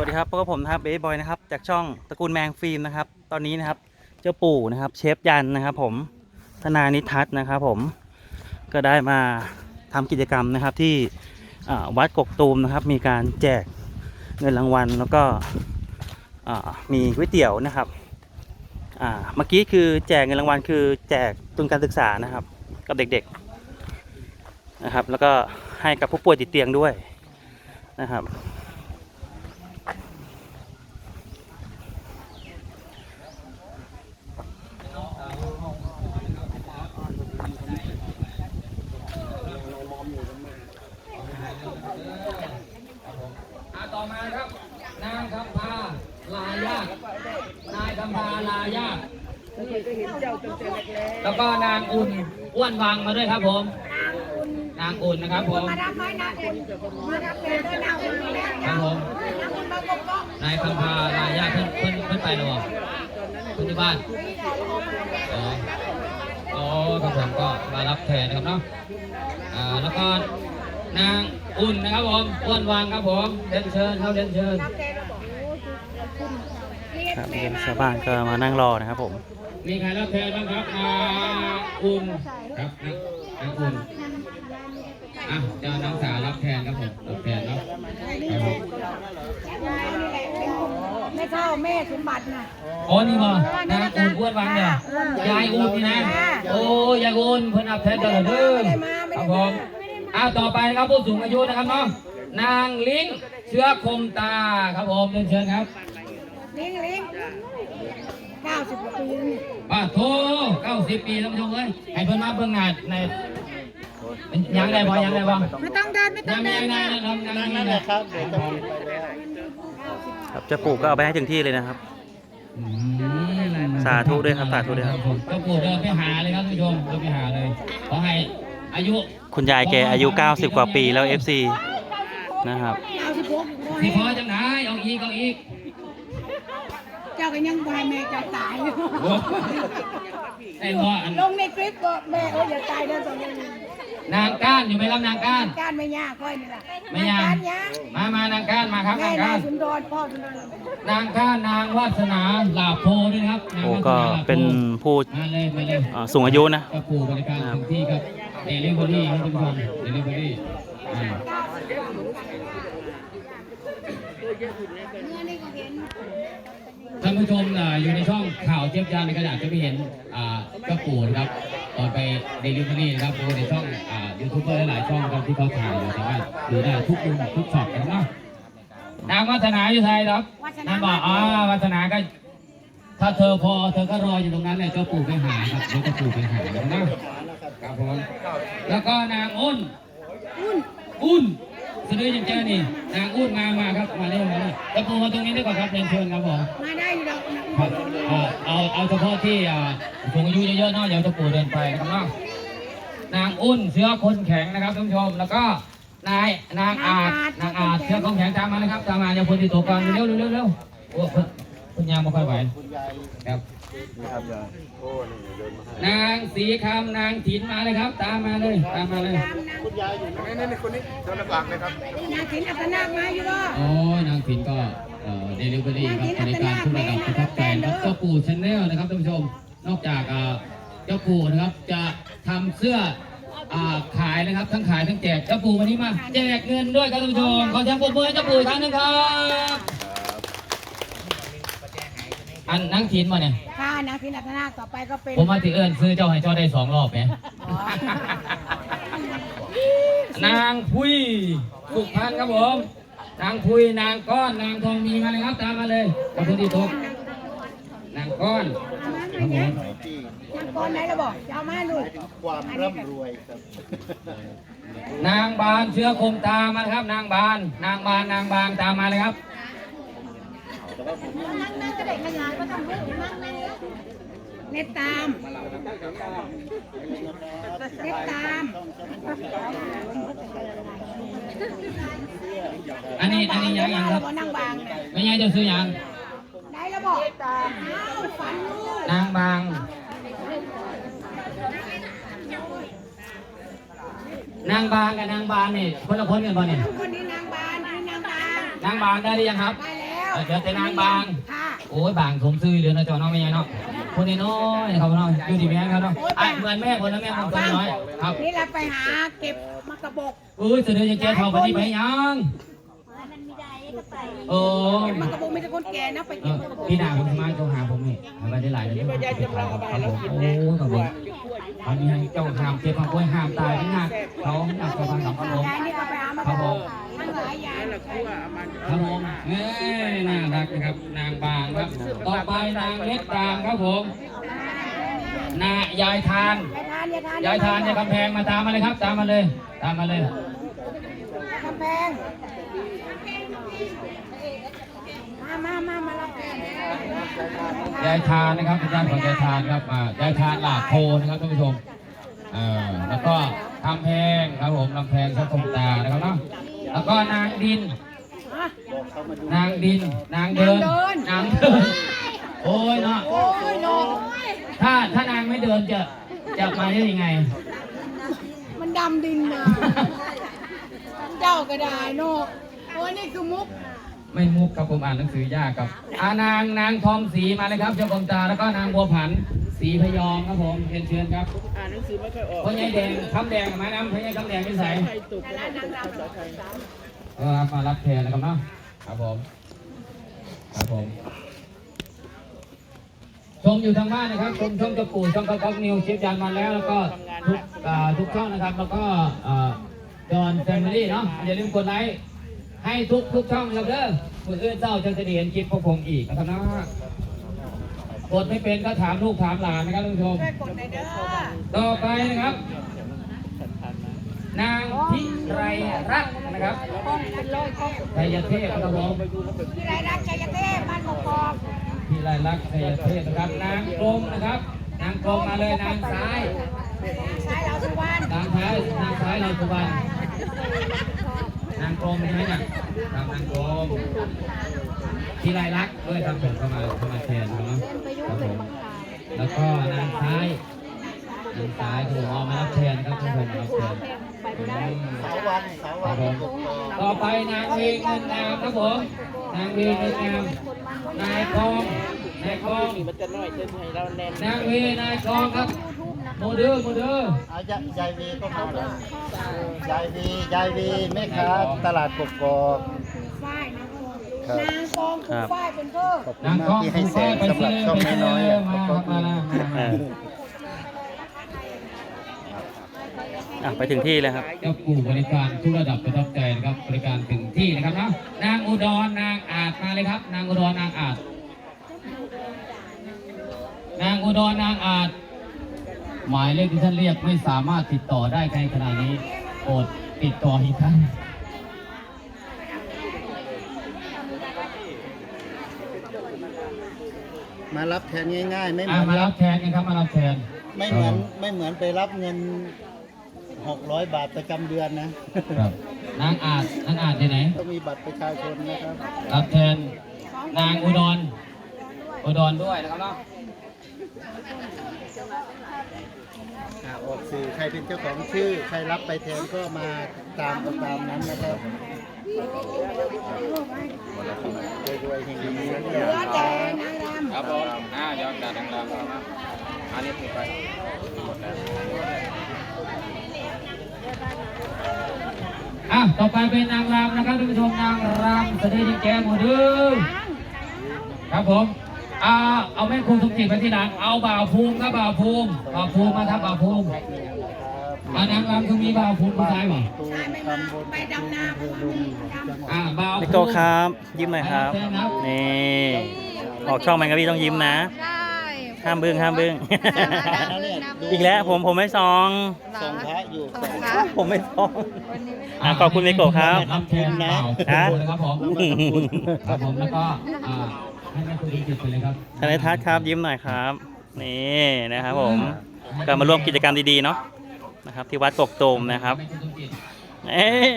วัสดีครับพบกับผมนะครับเบย์บอยนะครับจากช่องตระกูลแมงฟิล์มนะครับ ตอนนี้นะครับเจ้าปู่นะครับ เชฟยันนะครับ ผมธนานิทัศน์นะครับ ผมก็ได้มาทำกิจกรรมนะครับที่วัดกกตูมนะครับ มีการแจกเงินรางวัลแล้วก็มีก๋วยเตี๋ยวนะครับเมื่อกี้คือแจกเงินรางวัลคือแจกทุนการศึกษานะครับ กับเด็กๆนะครับ แล้วก็ให้กับผู้ป่วยติดเตียงด้วยนะครับ อ่าต่อมาครับ นางคำพาลายากนายคำพาลายากแล้วก็นางอุ่นอ้วนวังมาด้วยครับผม นางอุ่นนะครับผม มารับไม้นาอุ่นมารับแกด้วยนาอุ่นนี่แหละครับผม นาอุ่นมากบก็นายคำพาลายากเพิ่นเพิ่นเพิ่นไปหรอเพิ่นที่บ้านอ๋ออ๋อครับผมก็มารับแทนนะครับเนาะอ่าแล้วก็นางอุ่นนะครับผมอ้วนวังครับผมเรียนเชิญเข้าเรียนเชิญ รับแกก็บอกโอ้ยเรียกครับแม่เดี๋ยวมาชาวบ้านก็มานั่งรอนะครับผม มีใครรับแทนบ้างครับอาอุ่นครับนางอุ่นอะเจ้าน้องสาวรับแทนครับผมรับแทนเนาะครับผมยายนี่แหละเป็นคนไม่เท่าแม่สมบัติน่ะโอ้นี่บ่นางอุ่นอ้วนวังเนี่ยยายอุ่นนี่นะ โอ้ยายอุ่นเพิ่นรับแทนเจ้าเด้อครับผมอ้าวต่อไปนะครับผู้สูงอายุนะครับเนาะนางลิงเชื้อคมตาครับผมเรียนเชิญครับ ลิงลิงเก้าสิบกว่าปีนี่ป้าโทเก้าสิบปีท่านผู้ชมเอ้ยให้เพิ่นมาเบิ่งงานในยังได้บ่ยังได้บ่ไม่ต้องเดินไม่ต้ยัองงมีเดินยังไงนะนะครับยังนั่นแหละครับเดี๋ยวต้องครับเจ้าปู่ก็เอาไปให้ถึงที่เลยนะครับ สาธุด้วยครับสาธุด้วยครับเจ้าปู่เดินไปหาเลยครับท่านผู้ชมเดินไปหาเลยขอให้อายุคุณยายแกอายุ 90 กว่าปีแล้ว FC นะครับ เก้าสิบหกสิพอจังไหนเอาอีกเอาอีก เจ้าก็ยังบายแม่เจ้าตายอยู่โอ้ไอ้พ่ออันลงในคลิปก็แม่เอออย่าตายเด้อตรงนี้นางก้านอยู่ไหมครับนางก้านการไม่ยากค่อยนี่แหละไม่ยากการยากมามานางก้านมาครับแม่นางนาก้ายนสุนทรพ่อสุนทรนางก้านนางวาสนาลาโพด้วยนะครับนางโอ้วาสก็นาลาโพเป็นผู้มาเลยมาเลยอ่าสูงอายุนะเจ้าปู่บริการถึงที่ครับเดลิเวอรี่ครับท่านผู้ชมเดลิเวอรี่อ่า เมื่อนี่ก็เห็น ท่านผู้ชมอ่าอยู่ในช่องข่าวเจี๊ยบยานในกระดาษจะไปเห็นอ่าเจ้าปู่นะครับตอนไปเดลิเวอรี่นะครับดูในช่องอ่ายูทูบเบอร์หลายๆช่องครับที่เขาถ่ายอยู่สามารถดูได้ทุกมุมทุกช็อตนะครับเนาะนางวัฒนาอยู่ไทยครับนางบอกอ๋อวัฒนาก็ ถ้าเธอพอเธอก็รออยู่ตรงนั้นแหละเจ้าปู่ไปหาครับเดี๋ยวเจ้าปู่ไปหานะครับผมแล้วก็นางอ้น อุ่นอุ่น สะดือยังเจอนี่นางอุ่นมามาครับมาเร็วมาเร็วเจ้าปู่มาตรงนี้ดีกว่าครับเรียนเชิญครับผมมาได้อยู่ดอกนะครับเอาเอาเอาเฉพาะที่อ่าสูงอายุเยอะๆเนาะเดี๋ยวเจ้าปู่เดินไปนะครับเนาะนางอุ่นเสื้อคนแข็งนะครับท่านผู้ชมแล้วก็นายนางอาจนางอาจเสื้อคนแข็งตามมานะครับตามมาอย่าพ้นที่ตัวก่อนเร็วเร็วเร็วเร็วโอ้คุณคุณยางไม่ค่อยไหวครับ นางสีคำนางถินมาเลยครับ ตามมาเลยตามมาเลยนางถินอัตนาคมาอยู่บ่โอ้ยนางถินก็เอ่อเดลิเวอรี่ครับบริการทุกระดับประทับใจครับเจ้าปู่ชาแนลนะครับท่านผู้ชม นอกจากอ่าเจ้าปู่นะครับจะทำเสื้ออ่าขายนะครับทั้งขายทั้งแจกเจ้าปู่วันนี้มาแจกเงินด้วยครับท่านผู้ชมขอเสียงปรบมือให้เจ้าปู่อีกครั้งหนึงครับ อันนางถินมาเนี่ยค่ะนางถินอัตนาคต่อไปก็เป็นผมมาถือเอิญซื้อเจ้าให้เจ้าได้สองรอบไหมอ๋อนางพุยสุพรรณครับผม นางพุยนางก้อนนางทองมีมาเลยครับตามมาเลยขอบคุณที่ทบนางก้อนครับผมนางก้อนไหนเราบอกจะเอามาลูกความร่ำรวยครับนางบานเชื้อคมตามมาเลยครับ นางบาน นางบานนางบางตามมาเลยครับ นั่งนั่งก็ได้ขยายก็ต้องนั่งนั่งเน็ตตามเน็ตตาม อันนี้อันนี้ยังยังครับนั่งบางเนี่ยไม่ใช่เจะซื้อยังได้แล้วบอกอ้าวฝันลูกนางบางนางบางกับนางบานนี่คนละคนกันป่ะเนี่ยคนนี้นางบานนี่นางบางนางบางได้หรือยังครับได้แล้ว เดี๋ยวแต่นางบาง ค่ะ โอ้ยบางสมซื่อเดือนนะจอน้องไม่ใหญ่เนาะคนน้อยๆครับน้องอยู่ดีแม่ครับเนาะอะเหมือนแม่คนนั้นแม่คนน้อย ครับนี่เราไปหาเก็บมากระบอกเอ้ยเสด็จจะเจ๊เท่าปฏิไปยัง โอ้เก็บมากระบอกมีแต่คนแก่นะไปเอเก็บอมากระบอกพี่นางคุณมาโทรหาผมนี่ไปได้หลายเดือนครับผมโอ้ครับผมอันนี้ให้เจ้าห้ามเจ็บห้ามป่วยห้ามตายนี่นะเขาอยากจะฟังกับผมยายนี่ก็ไปหามากระบอกทั้งหลายยายครับผมเอ้ยน่ารักนะครับ นางบางครับ ต่อไปนางเล็กตามครับผมนายายทาน ยายทานยายทานยายทานยายกำแพงมาตามมาเลยครับ ตามมาเลย ตามมาเลย กำแพง มามามามารับแทนยายทานนะครับเป็นญาติของยายทานครับอ่ายายทานหลากโพนะครับท่านผู้ชมเอ่อแล้วก็คำแพงครับผมลำแพงทับทงตานะครับเนาะแล้วก็นางดินอะนางดิน นางเดิน นางเดิน โอ้ยเนาะโอ้ยโนถ้าถ้านางไม่เดินจะจะมาได้ยังไง มันดำดินนะเจ้าก็ได้โนโอ้ยนี่คือมุกไม่มุกครับผมอ่านหนังสือยากครับอานางนางทองศรีมาเลยครับเจ้าของตาแล้วก็นางบัวผันศรีพยอมครับผมเรียนเชิญครับอ่านหนังสือไม่ค่อยออกพ่อใหญ่แดงคำแดงมาน้ำพ่อใหญ่คำแดงที่ใส่ใครตกก็ได้ภาษาไทยก็รับมารับแทนนะครับเนาะครับผมครับผมชมอยู่ทางบ้านนะครับชมช่องกระปูช่องกระก๊อกนิวเชฟยันมาแล้วแล้วก็ทุกอ่าทุกช่องนะครับ แล้วก็จอนแฟมิลี่เนาะอย่าลืมกดไลค์ ให้ทุกทุกช่องนะครับเด้อคนอื่นเจ้าจะได้เห็นคลิปพวกผมอีกนะครับเนาะกดไม่เป็นก็ถามลูกถามหลานนะครับท่านผู้ชมช่วยกดหน่อยเด้อต่อไปนะครับ นางพิไรรัตน์นะครับกล้องเป็นร้อยกล้องไทยเทพครับผมที่ไรรักชัยเทพบ้านกอกพิไรรักษ์ไทยเทพนะครับนางกรมนะครับ นางกรมมาเลยนางซ้ายๆซ้ายเราสุวรรณนางซ้ายนางซ้ายเราสุวรรณ นางกรมใช่ไหมเนี่ยครับนางกรมพิไรรักษ์ด้วยครับผมเข้ามาเข้ามาแทนนะครับครับผมแล้วก็นางซ้ายนางซ้ายผมเอามารับแทนครับทุกคนมารับแทนอืมสาววันสาวควัรันบผมต่อไปนางเวงเงินงามครับผมนางเวงเงินงามนายกองนายกองนี่มันจะน้อยจะให้เราแน่นนางเวนายกองครับ โมเดอร์โมเดอร์อายายายวีก็มาแล้วยายวียายวีแม่ค้าตลาดกกอกฝ้ายนางกองครับนางกองคือฝ้ายเป็นเพื่อขอบคุณนางมากกองที่ให้ผู้แสฟ้างไปสำหเซรับลช่องไปเซลน้อยๆอะมาขอบมาคุณละมาเอมาออะไปถึงที่เลยครับ เจ้าปู่บริการทุกระดับประทับใจนะครับ บริการถึงที่นะครับนะนางอุดรนางอาจมาเลยครับ นางอุดรนางอาจ นางอุดรนางอาจ หมายเลขที่ท่านเรียกไม่สามารถติดต่อได้ในขณะนี้โปรดติดต่ออีกครั้งมารับแทนง่ายๆ ไม่เหอะมือนมารัรับบแทนกันครับมารับแทนไม่เหมือนไม่เหมือนไปรับเงิน600บาทประจำเดือนนะ ครับนางอาจนางอาจที่ไหน ต้องมีบัตรประชาชนนะครับ รับแทนนางอุดรอุดรด้วยนะครับเนาะ ออกสื่อใครเป็นเจ้าของชื่อ ใครรับไปแทนก็มาตามตามนั้นนะครับรวยๆเฮงๆนะเหเนี่ยลือแต่นางรำครับผมอ่ายอดการดังๆอันนี้ไปอะต่อไปเป็นนางรำนะครับท่านผู้ชมนางรำแสดงแก้หมดดื้อครับผม อ่าเอาแม่ครูสมจิตไปที่หลังเอาบ่าวภูมิครับบ่าวภูมิบ่าวภูมิมาครับบ่าวภูมิอ่านางรำคือมีบ่าวภูมิผู้ชายป่ะตูมตำบลไปดำนาไปลุงอ่าบ่าวนิโก้ครับ ยิ้มหน่อยครับ นี่ออกช่องแมงกะพี่ต้องยิ้มนะใช่ห้ามบึ้งห้ามบึ้งนะเนี่ยดูอีกแล้วผมผมไม่ซองส่งพระอยู่ส่งผมไม่ซองอะขอบคุณมิโกะครับทำแทนบ่าวภูมินะครับผมครับผมแล้วก็อ่า ให้แม่ครูสมจิตไปเลยครับธนทัศน์ครับยิ้มหน่อยครับ นี่นะครับผมก็มาร่วมกิจกรรมดีๆเนาะนะครับ ที่วัดกกตูมนะครับแม่ครูสมจิตเอ๊ะ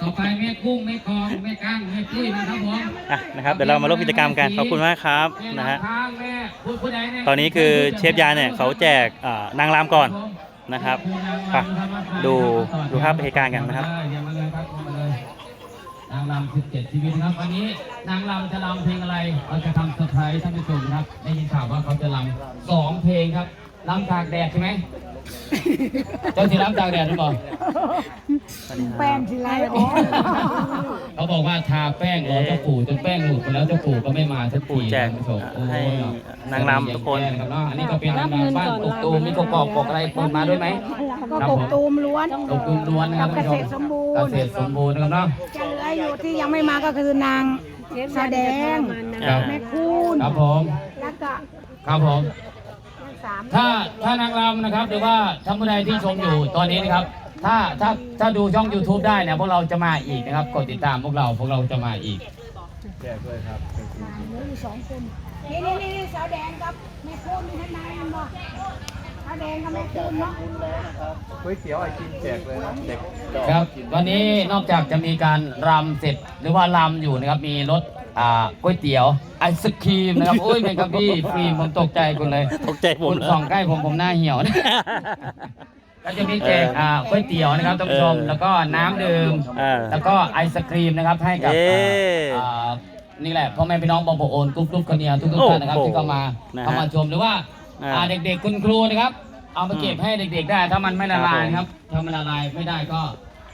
ต่อไปแม่กุ้งแม่กองแม่ก้างแม่ปุ้ยนะครับผมอะนะครับเดี๋ยวเรามาร่วมกิจกรรมกันขอบคุณมากครับแม่นะฮะลำพางแม่พูดผู้ใดเยตอนนี้คือเชฟยาเนี่ยเขาแจกอ่านางรำก่อนนะครับไปดูดูภาพเหตุการณ์กันนะครับอย่าม นางรำ17 ชีวิตนะครับ วันนี้นางรำจะรำเพลงอะไร เราจะทำเซอร์ไพรส์ท่านผู้ชมครับ ได้ยินข่าวว่าเขาจะรำสองเพลงครับ รำตากแดดใช่ไหมเจ้าที่รำตากแดดหรือเปล่าแป้งทีไรโอ้เขาบอกว่าทาแป้งรอเจ้าปู่จนแป้งหลุดไปแล้วเจ้าปู่ก็ไม่มาสักทีปู่แจกท่านผู้ชมโอ้ให้ยนางรำทุกคนแย่นะครับเนาะอันนี้ก็เป็นนางรำบ้านกกตูมมีกกอกกกอะไรคนมาด้วยไหมก็กบตูมล้วนกกตูมล้วนนะครับกับท่านเกผู้ชษมตรสมบูรณ์เกษตรสมบูรณ์นะครับเนาะจะเหลืออยู่ที่ยังไม่มาก็คือนางแสดงครับแม่คูณครับผมแล้วก็ครับผมสาม ถ้าถ้านางรำนะครับ หรือว่าท่านผู้ใดที่ชมอยู่ตอนนี้นะครับ ถ้าถ้าถ้าดูช่อง YouTube ได้เนี่ยพวกเราจะมาอีกนะครับ กดติดตามพวกเราพวกเราจะมาอีกแจกด้วยครับเหลืออยู่สองคนนี่นี่นี่นี่สาวแดงครับแม่คูณมีท่านนายอันบ่สาวแดงกับแม่คูณเนาะก๋วยเตี๋ยวไอติมแจกเลยนะเด็กครับวันนี้นอกจากจะมีการรำเสร็จหรือว่ารำอยู่นะครับมีรถ อ่าก๋วยเตี๋ยวไอศครีมนะครับโอ้ยเป็นครับพี่ฟิล์มผมตกใจคุณเลยตกใจผมคุณเหรอ ส่องใกล้ผมผมหน้าเหี่ยวนะ ก็จะมีแจกอ่าก๋วยเตี๋ยวนะครับท่านผู้ชม เออแล้วก็น้ำดื่ม เออแล้วก็ไอศครีมนะครับให้กับเย้อ่าอ่านี่แหละพ่อแม่พี่น้องบองโบโอนกรุ๊ปกรุ๊ปคนเนียทุกๆท่านนะครับโอ้โหที่เข้ามานะฮะเข้ามาชมหรือว่าอ่าอ่าเด็กๆคุณครูนะครับ เอามาเก็บอืมให้เด็กๆได้ ถ้ามันไม่ละลายครับผมนะครับถ้ามันละลายไม่ได้ก็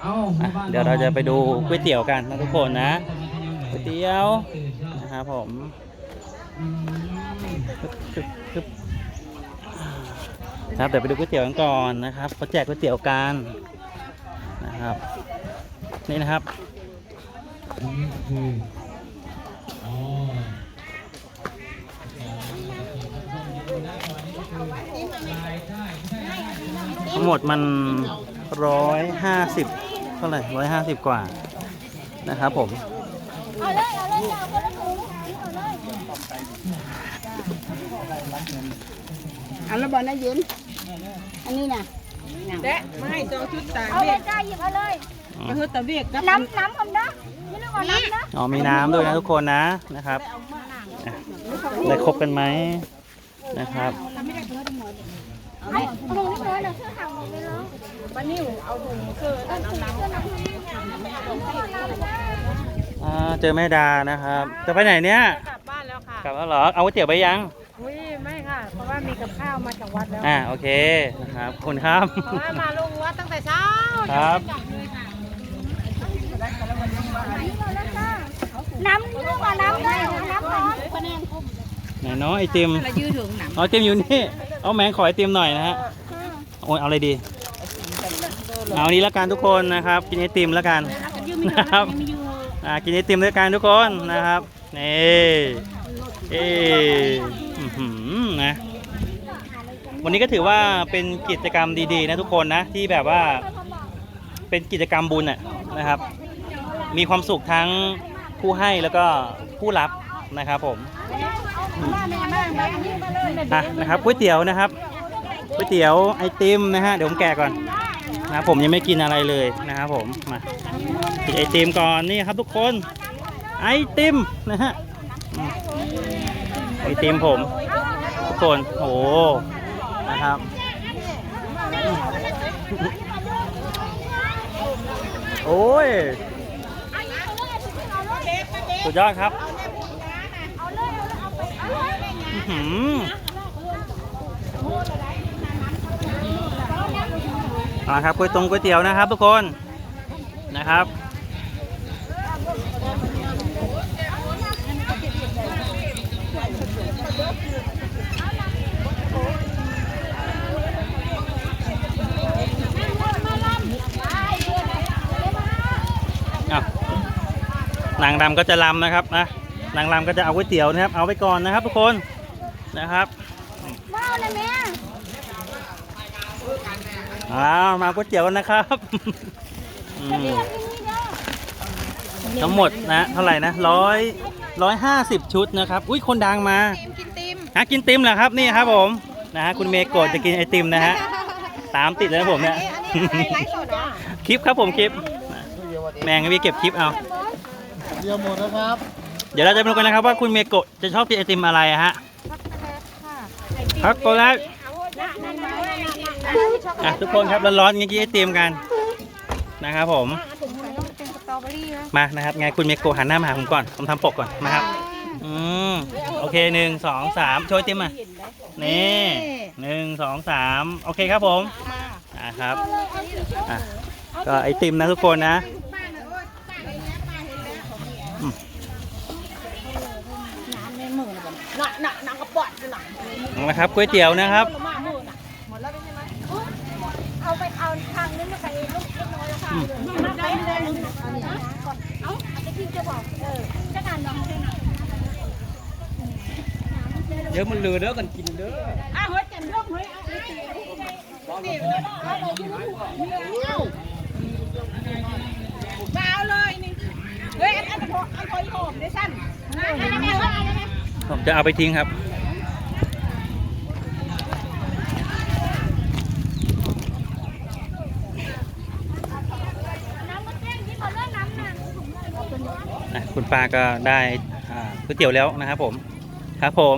เอ้าอะบ้นเดี๋ยวเราจะไปดูก๋วยเตี๋ยวกันนะทุกคนนะ ก๋วยเตี๋ยวนะครับผมครับเดี๋ยวไปดูก๋วยเตี๋ยวกันก่อนนะครับเขาแจกก๋วยเตี๋ยวกันนะครับ นี่นะครับทั้งหมดมันร้อยห้าสิบเท่าไหร่ร้อยห้าสิบกว่านะครับผม เอาเลยเอาเลยเอาคนละถุงเอาเลยอันละบอลนะยินอันนี้นะแดะไม่ต้อชุดตากเอาเวีเลยยจ้าหยิบเอาเลยก็คือตะเวียกกับน้ำน้ำผมนะนี่นึกว่าน้ำนะอ๋อมีน้ำด้วยนะทุกคนนะนะครับอะได้ครบกันไหมนะครับไอ้ถุงนี่เลยเดี๋ยวชื่อห่างหมดเลยเนาะป้านิ่วเอาถุงเสื้ออันเอาน้ำ อ่าเจอแม่ดานะครับ จะไปไหนเนี่ย กลับบ้านแล้วค่ะกลับแล้วเหรอ เอาก๋วยเตี๋ยวไปยัง อุ้ยไม่ค่ะ เพราะว่ามีกับข้าวมาจากวัดแล้ว อ่าโอเคนะครับขอบคุณครับ เพราะว่ามาลงวัดตั้งแต่เช้าครับน้ำนี่นึกว่าน้ำได้น้ำร้อนไหนเนาะไอติมอ๋อไอติมอยู่นี่ เอาแมงขอไอติมหน่อยนะฮะ โอ้ยเอาอะไรดี เอาอันนี้ละกันทุกคนนะครับ กินไอติมแล้วกันนะครับ อ่ากินไอติมด้วยกันทุกคนนะครับนี่เออื้อหือนะวันนี้ก็ถือว่าเป็นกิจกรรมดีๆนะทุกคนนะที่แบบว่าเป็นกิจกรรมบุญน่ะนะครับ มีความสุขทั้งผู้ให้แล้วก็ผู้รับนะครับผมอะนะครับก๋วยเตี๋ยวนะครับก๋วยเตี๋ยวไอติมนะฮะเดี๋ยวผมแกะก่อน นะผมยังไม่กินอะไรเลยนะครับผมมากินไอติมก่อนนี่ครับทุกคน ไอติมนะฮะไอติมผม ทุกคนโอ้โหนะครับโอ้ยสุดยอดครับอื้อหือ เอาละครับก๋วยตรงก๋วยเตี๋ยวนะครับ ทุกคนนะครับอ้าวนางรำก็จะรำนะครับนะนางรำก็จะเอาก๋วยเตี๋ยวนะครับ เอาไปก่อนนะครับ ทุกคนนะครับ ว้าวเลยแม่ อ้าวมาก๋วยเตี๋ยวกันนะครับ อืมทั้งหมดนะเท่าไหร่นะร้อยร้อยห้าสิบชุดนะครับ อุ้ยคนดังมากินติมฮะกินติมเหรอครับนี่ครับผมนะฮะคุณเมย์โกดจะกินไอติมนะฮะตามติดเลยนะผมเนี่ยคลิปครับผมคลิป แมงพี่เก็บคลิปเอา เดียวหมดนะครับ เดี๋ยวเราจะมาดูกันนะครับว่าคุณเมโกะจะชอบกินไอติมอะไรอะฮะช็อกโกแลตอ่ะทุกคนครับร้อนๆอย่างนี้กินไอติมกันนะครับผมอรี่นะมานะครับไงคุณเมโกะหันหน้ามาหาผมก่อนผมทำปกก่อนนะครับอืมโอเคหนึ่งสองสามโชว์ไอติมมานี่หนึ่งสองสามโอเคครับผมอ่าครับอะก็ไอติมนะทุกคนนะน้ำในมือน่ะน่ะน่ะกระป๋องน่ะนะครับก๋วยเตี๋ยวนะครับ เอาไปเอาทางนึงมาใส่ลูกเล็กน้อยแล้วค่ะมาไปเลยเอาเนี่ยนะก่อนเอาเอาไปทิ้งจะบอกเออจะงานน้องใช่ไหมเดี๋ยวมันเหลือเด้อกันกินเด้ออะเฮ้ยจันร่มเฮ้ยเอาไปตีนี่เอาไปยืนหัวเนี่เอาเลยนี่เฮ้ยอันอันพออันพออีหอมได้สั้นนะอันนี้เอาอันนี้ผมจะเอาไปทิ้งครับ คุณป้าก็ได้ก๋วยเตี๋ยวแล้วนะครับผม ครับผม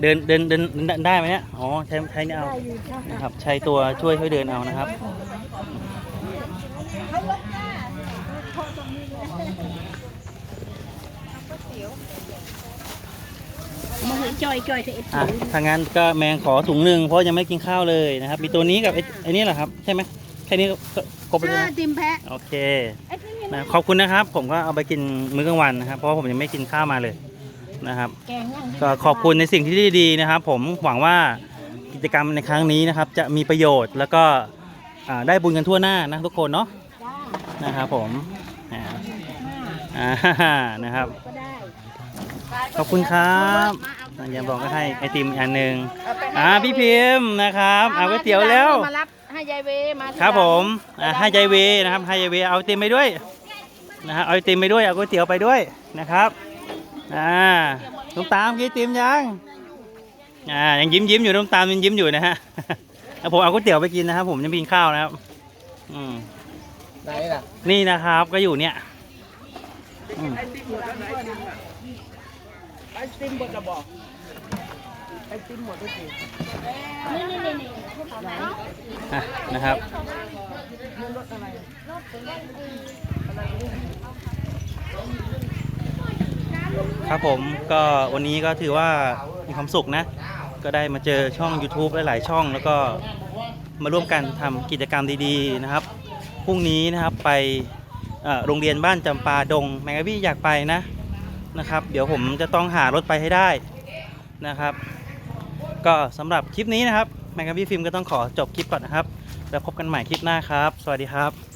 เดินเดินเดินได้ไหมเนี่ย อ๋อ ใช้ใช้นี่เอานะครับ ใช้ตัวช่วยช่วยเดินเอานะครับ มาเห็นจอยจอยเสร็จอะถ้างั้นก็แมงขอถุงหนึ่งเพราะยังไม่กินข้าวเลยนะครับ มีตัวนี้กับไอ้ไอ้นี่แหละครับ ใช่ไหม แค่นี้ก็ครบแล้วใช่ไหมติมแพะโอเคนะขอบคุณนะครับ ผมก็เอาไปกินมื้อกลางวันนะครับ เพราะว่าผมยังไม่กินข้าวมาเลยนะครับ แกงย่างก็ขอบคุณในสิ่งที่ดีๆนะครับ ผมหวังว่ากิจกรรมในครั้งนี้นะครับ จะมีประโยชน์แล้วก็อ่าได้บุญกันทั่วหน้านะทุกคนเนาะจ้านะครับผมอ่าอ่านะครับ ก็ได้ขอบคุณครับอะยามบอกก็ให้ไอติมอีกอันหนึ่งอ่าพี่พิมพ์นะครับเอาก๋วยเตี๋ยวแล้ว มารับให้ ยายเวมาที่ครับผมหลัอ่างให้ยายเวนะครับให้ยายเวเอาไอติมไปด้วยนะฮะเอาไอติมไปด้วยเอาก๋วยเตี๋ยวไปด้วยนะครับอ่าลุงตามกินไอติมยังอ่ายังยิ้มยิ้มอยู่ลุงตามยังยิ้มอยู่นะฮะแล้วผมเอาก๋วยเตี๋ยวไปกินนะครับผมยังไม่กินข้าวนะครับอืมไหนล่ะนี่นะครับก็อยู่เนี่ยอืมไอติมหมดระบอกไอ ติมหมดทุกทีนี่นี่นี่นี่ให้เขานอะนะครับครับผมก็วันนี้ก็ถือว่ามีความสุขนะ ก็ได้มาเจอช่อง YouTube หลาย ๆ ช่อง แล้วก็มาร่วมกันทำกิจกรรมดีๆนะครับพรุ่งนี้นะครับไปโรงเรียนบ้านจำปาดง แมงกะบี้อยากไปนะนะครับ เดี๋ยวผมจะต้องหารถไปให้ได้นะครับ ก็สำหรับคลิปนี้นะครับแมงกะบี้ฟิล์มก็ต้องขอจบคลิปก่อนนะครับ แล้วพบกันใหม่คลิปหน้าครับ สวัสดีครับ